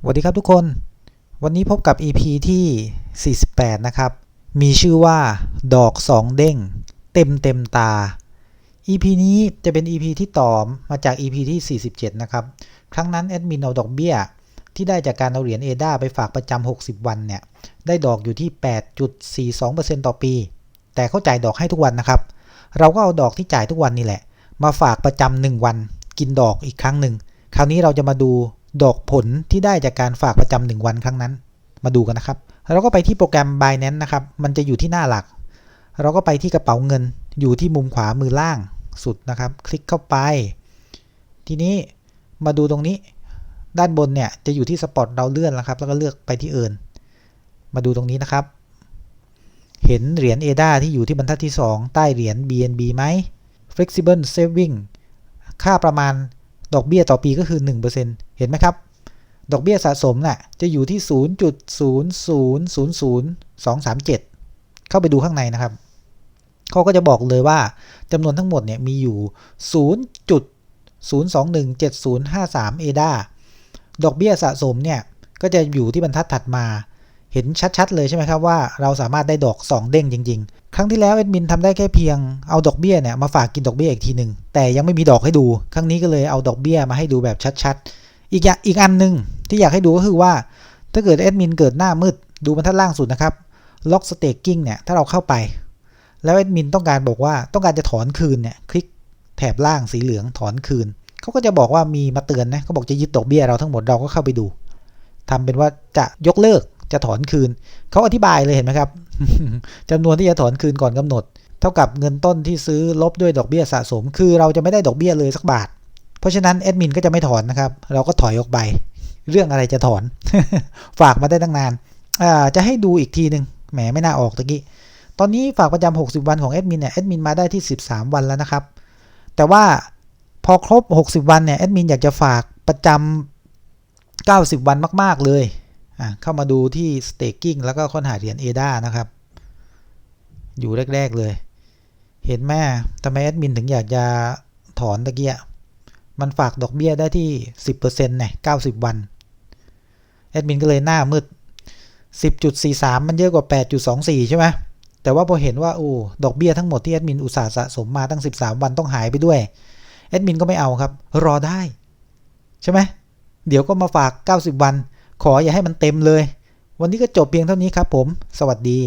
สวัสดีครับทุกคน วันนี้พบกับ EP ที่ 48 นะครับ มีชื่อว่าดอกสองเด้ง เต็มเต็มตา EP นี้จะเป็น EP ที่ต่อมาจาก EP ที่ 47 นะครับ ครั้งนั้นแอดมินเอาดอกเบี้ย ที่ได้จากการเอาเหรียญเอดาไปฝากประจำ 60 วันเนี่ย ได้ดอกอยู่ที่ 8.42%ต่อปี แต่เขาจ่ายดอกให้ทุกวันนะครับ เราก็เอาดอกที่จ่ายทุกวันนี่แหละ มาฝากประจำหนึ่งวัน กินดอกอีกครั้งหนึ่ง คราวนี้เราจะมาดู ดอกผลที่ได้จากการฝากประจำหนึ่งวันครั้งนั้น มาดูกันนะครับ เราก็ไปที่โปรแกรม Binance นะครับ มันจะอยู่ที่หน้าหลัก เราก็ไปที่กระเป๋าเงิน อยู่ที่มุมขวามือล่างสุดนะครับ คลิกเข้าไป ทีนี้มาดูตรงนี้ ด้านบนเนี่ยจะอยู่ที่สปอตเราเลื่อนแล้วครับ แล้วก็เลือกไปที่เอินมาดูตรงนี้นะครับ เห็นเหรียญ ADA ที่อยู่ที่บรรทัดที่ 2 ใต้เหรียญ BNB ไหม Flexible Saving ค่าประมาณ ดอกเบี้ยต่อปีก็คือ 1%เห็นไหมครับ ดอกเบี้ยสะสมน่ะจะอยู่ที่ 0.0000237 เข้าไปดูข้างในนะครับเขาก็จะบอกเลยว่าจำนวนทั้งหมดเนี่ยมีอยู่ 0.0217053 ADA ดอกเบี้ยสะสมเนี่ยก็จะอยู่ที่บรรทัดถัดมา เห็นชัดๆเลยใช่ไหมครับว่าเราสามารถได้ดอก 2 เด้งจริง ๆ ครั้งที่แล้วแอดมินทำได้แค่เพียงเอาดอกเบี้ยเนี่ยมาฝากกินดอกเบี้ยอีกทีหนึ่งแต่ยังไม่มีดอกให้ดู ครั้งนี้ก็เลยเอาดอกเบี้ยมาให้ดูแบบชัดๆ อีกอย่างอีกอันหนึ่งที่อยากให้ดูก็คือว่า ถ้าเกิดแอดมินเกิดหน้ามืดดูบรรทัดล่างสุดนะครับล็อกสเต็กกิ้งเนี่ยถ้าเราเข้าไป แล้วแอดมินต้องการบอกว่าต้องการจะถอนคืนเนี่ยคลิกแถบล่างสีเหลืองถอนคืนเขาก็จะบอกว่ามีมาเตือนนะเขาบอกจะยึดดอกเบี้ยเราทั้งหมดเราก็เข้าไปดูทำเป็นว่าจะยกเลิก จะถอนคืน เขาอธิบายเลยเห็นไหมครับจำนวนที่จะถอนคืนก่อนกำหนด เท่ากับเงินต้นที่ซื้อลบด้วยดอกเบี้ยสะสม คือเราจะไม่ได้ดอกเบี้ยเลยสักบาท เพราะฉะนั้นแอดมินก็จะไม่ถอนนะครับ เราก็ถอยออกไป เรื่องอะไรจะถอน ฝากมาได้ตั้งนานาจะให้ดูอีกทีหนึ่งแหมไม่น่าออกตะกี้ ตอนนี้ฝากประจำ60 วันของแอดมินเนี่ยแอดมินมาได้ที่ 13 วันแล้วนะครับ แต่ว่าพอครบ 60 วันเนี่ยแอดมินอยากจะฝากประจำ90 วันมาก ๆ เลย เข้ามาดูที่ staking แล้วก็ค้นหาเหรียญ ADA นะครับ อยู่แรก ๆ เลย เห็นแม่ทำไมแอดมินถึงอยากจะถอนตะเกียมันฝากดอกเบี้ยได้ที่ 10%เนี่ย90 วัน แอดมินก็เลยหน้ามืด 10.43 มันเยอะกว่า 8.24 ใช่ไหมแต่ว่าพอเห็นว่าโอ้ดอกเบี้ยทั้งหมดที่แอดมินอุตสาห์สะสมมาตั้ง 13 วันต้องหายไปด้วย แอดมินก็ไม่เอาครับ รอได้ ใช่ไหม เดี๋ยวก็มาฝาก 90 วัน ขออย่าให้มันเต็มเลย วันนี้ก็จบเพียงเท่านี้ครับผม สวัสดี